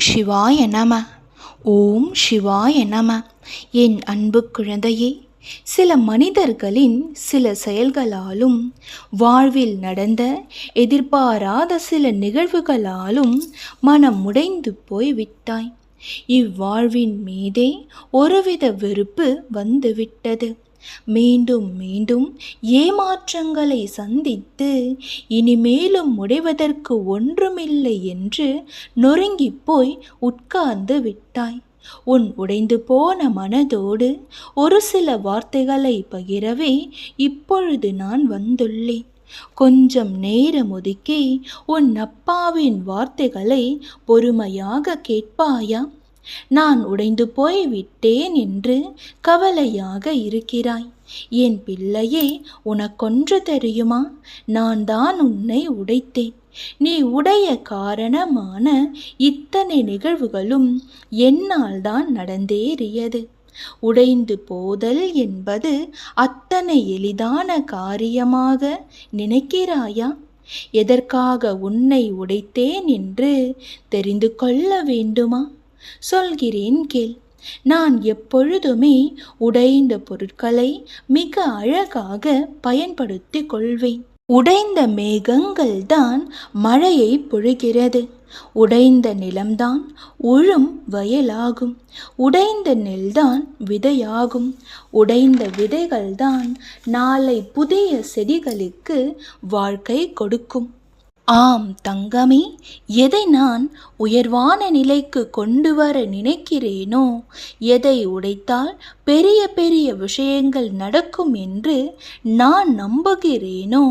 சிவாய நம. ஓம் சிவாய நம. என் அன்பு குழந்தையே சில மனிதர்களின் சில செயல்களாலும் வாழ்வில் நடந்த எதிர்பாராத சில நிகழ்வுகளாலும் மனம் உடைந்து போய் விட்டாய் இவ்வாழ்வின் மீதே ஒருவித வெறுப்பு வந்துவிட்டது. மீண்டும் மீண்டும் ஏமாற்றங்களை சந்தித்து இனிமேலும் முடிவதற்கு ஒன்றுமில்லை என்று நொறுங்கிப் போய் உட்கார்ந்து விட்டாய். உன் உடைந்து போன மனதோடு ஒரு சில வார்த்தைகளை பகிரவே இப்பொழுது நான் வந்துள்ளேன். கொஞ்சம் நேரம் ஒதுக்கி உன் அப்பாவின் வார்த்தைகளை பொறுமையாக கேட்பாயா? நான் உடைந்து போய் விட்டேன் என்று கவலையாக இருக்கிறாய். என் பிள்ளையே உனக்கொன்று தெரியுமா? நான் தான் உன்னை உடைத்தேன். நீ உடைய காரணமான இத்தனை நிகழ்வுகளும் என்னால் தான் நடந்தேறியது. உடைந்து போதல் என்பது அத்தனை எளிதான காரியமாக நினைக்கிறாயா? எதற்காக உன்னை உடைத்தேன் என்று தெரிந்து கொள்ள வேண்டுமா? சொல்கிறேன் கேள். நான் எப்பொழுதுமே உடைந்த பொருட்களை மிக அழகாக பயன்படுத்தி கொள்வேன். உடைந்த மேகங்கள் தான் மழையை பொழிகிறது. உடைந்த நிலம்தான் உழும் வயலாகும். உடைந்த நெல்தான் விதையாகும். உடைந்த விதைகள்தான் நாளை புதிய செடிகளுக்கு வாழ்க்கை கொடுக்கும். ஆம் தங்கமே எதை நான் உயர்வான நிலைக்கு கொண்டு வர நினைக்கிறேனோ எதை உடைத்தால் பெரிய பெரிய விஷயங்கள் நடக்கும் என்று நான் நம்புகிறேனோ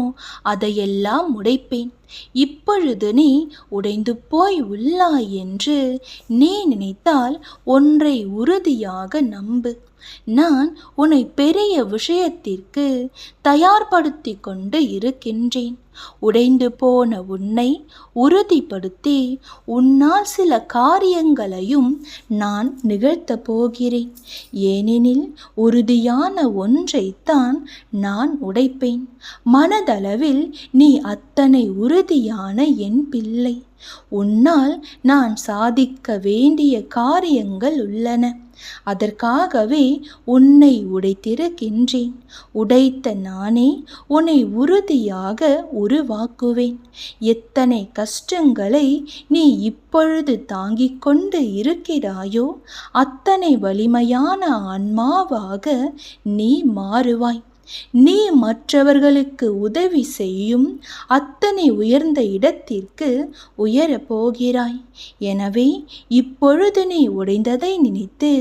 அதையெல்லாம் உடைப்பேன். இப்பொழுது நீ உடைந்து போய் உள்ளாய் என்று நீ நினைத்தால் ஒன்றை உறுதியாக நம்பு. நான் உன்னை பெரிய விஷயத்திற்கு தயார்படுத்தி கொண்டு இருக்கின்றேன். உடைந்து போன உன்னை உறுதிப்படுத்தி உன்னால் சில காரியங்களையும் நான் நிகழ்த்தப் போகிறேன். ஏனெனில் உறுதியான ஒன்றைத்தான் நான் உடைப்பேன். மனதளவில் நீ அத்தனை உறுதியான என் பிள்ளை. உன்னால் நான் சாதிக்க வேண்டிய காரியங்கள் உள்ளன. அதற்காகவே உன்னை உடைத்திருக்கின்றேன். உடைத்த நானே உன்னை உறுதியாக உருவாக்குவேன். எத்தனை கஷ்டங்களை நீ இப்பொழுது தாங்கிக் கொண்டு இருக்கிறாயோ அத்தனை வலிமையான ஆன்மாவாக நீ மாறுவாய். நீ மற்றவர்களுக்கு உதவி செய்யும் அத்தனை உயர்ந்த இடத்திற்கு உயரப் போகிறாய். எனவே இப்பொழுது நீ உடைந்ததை நினைத்து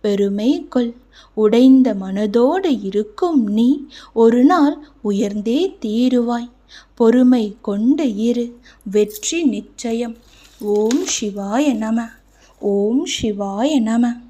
பெருமை கொள். உடைந்த மனதோடு இருக்கும் நீ ஒரு நாள் உயர்ந்தே தீருவாய். பொறுமை கொண்டு இரு. வெற்றி நிச்சயம். ஓம் சிவாய நம. ஓம் சிவாய நம.